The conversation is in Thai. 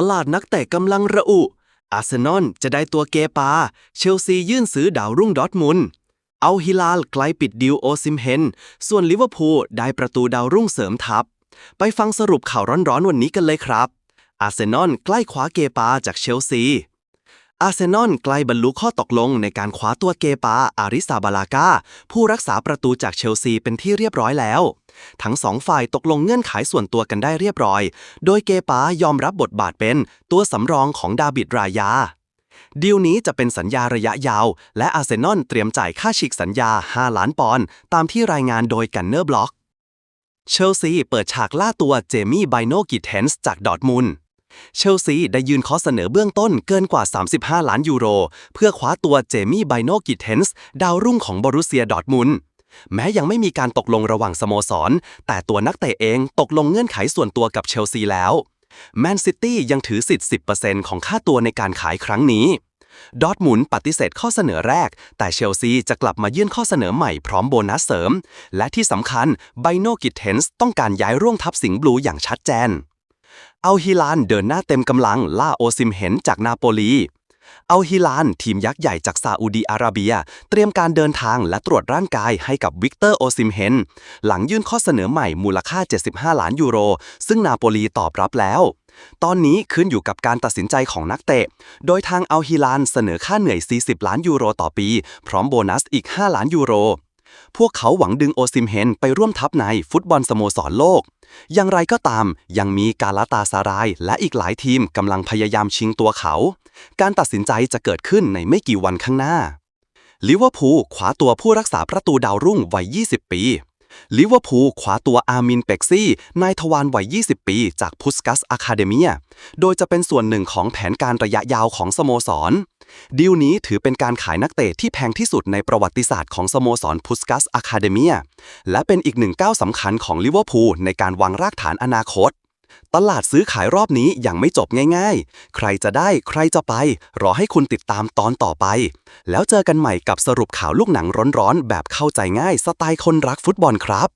ตลาดนักเตะกำลังระอุ อาร์เซนอลจะได้ตัวเกปา เชลซียื่นซื้อดาวรุ่งดอทมุน เอาฮิลาลไกลปิดดิวโอซิมเฮน ส่วนลิเวอร์พูลได้ประตูดาวรุ่งเสริมทัพ ไปฟังสรุปข่าวร้อนๆวันนี้กันเลยครับ อาร์เซนอลใกล้คว้าเกปาจากเชลซี อาร์เซนอลใกล้บรรลุข้อตกลงในการคว้าตัวเกปาอาริซาบาลากาผู้รักษาประตูจากเชลซีเป็นที่เรียบร้อยแล้ว ทั้งสองฝ่ายตกลงเงื่อนไขส่วนตัวกันได้เรียบร้อย โดยเกปายอมรับบทบาทเป็นตัวสำรองของดาบิดรายา ดีลนี้จะเป็นสัญญาระยะยาว และอาร์เซนอลเตรียมจ่ายค่าฉีกสัญญา 5 ล้านปอนด์ตามที่รายงานโดยกันเนอร์บล็อก เชลซีเปิดฉากล่าตัวเจมี่ไบโนกิเทนส์จากดอร์ทมุนด์ เชลซีได้ยื่นข้อเสนอเบื้องต้นเกินกว่า 35 ล้านยูโร เพื่อคว้าตัวเจมี่ไบโนกิเทนส์ดาวรุ่งของบอรุเซียดอร์ทมุนแม้ยังไม่มีการตกลงระหว่างสโมสร แต่ตัวนักเตะเองตกลงเงื่อนไขส่วนตัวกับเชลซีแล้วแมนซิตี้ยังถือสิทธิ์ 10%ของค่าตัวในการขายครั้งนี้ ดอร์ทมุนปฏิเสธข้อเสนอแรก แต่เชลซีจะกลับมายื่นข้อเสนอใหม่พร้อมโบนัสเสริม และที่สำคัญไบโนกิเทนส์ต้องการย้ายร่วงทัพสิงห์บลูอย่างชัดเจน เอาฮิลานเดินหน้าเต็มกำลังล่าโอซิมเห็นจากนาโปลีเอาฮิลานทีมยักษ์ใหญ่จากซาอุดีอาระเบีย เตรียมการเดินทางและตรวจร่างกายให้กับวิกเตอร์โอซิมเฮนหลังยื่นข้อเสนอใหม่มูลค่า 75 ล้านยูโร ซึ่งนาโปลีตอบรับแล้ว ตอนนี้ขึ้นอยู่กับการตัดสินใจของนักเตะ โดยทางเอาฮิลานเสนอค่าเหนื่อย 40 ล้านยูโรต่อปี พร้อมโบนัสอีก 5 ล้านยูโร พวกเขาหวังดึงโอซิมเฮนไปร่วมทัพในฟุตบอลสโมสรโลก อย่างไรก็ตาม ยังมีกาลาตาซาราย และอีกหลายทีมกำลังพยายามชิงตัวเขา การตัดสินใจจะเกิดขึ้นในไม่กี่วันข้างหน้า ลิเวอร์พูลคว้าตัวผู้รักษาประตูดาวรุ่งวัย 20 ปี ลิเวอร์พูลคว้าตัวอาร์มินเป็กซี่ นายทวารวัย 20 ปี จากพุสกัสอะคาเดเมีย โดยจะเป็นส่วนหนึ่งของแผนการระยะยาวของสโมสร ดีลนี้ถือเป็นการขายนักเตะที่แพงที่สุดในประวัติศาสตร์ของสโมสรพุสกัสอะคาเดเมียและเป็นอีกหนึ่งก้าวสำคัญของลิเวอร์พูลในการวางรากฐานอนาคต ตลาดซื้อขายรอบนี้ยังไม่จบง่ายๆ ใครจะได้ใครจะไป รอให้คุณติดตามตอนต่อไป แล้วเจอกันใหม่กับสรุปข่าวลูกหนังร้อนๆ แบบเข้าใจง่ายสไตล์คนรักฟุตบอลครับ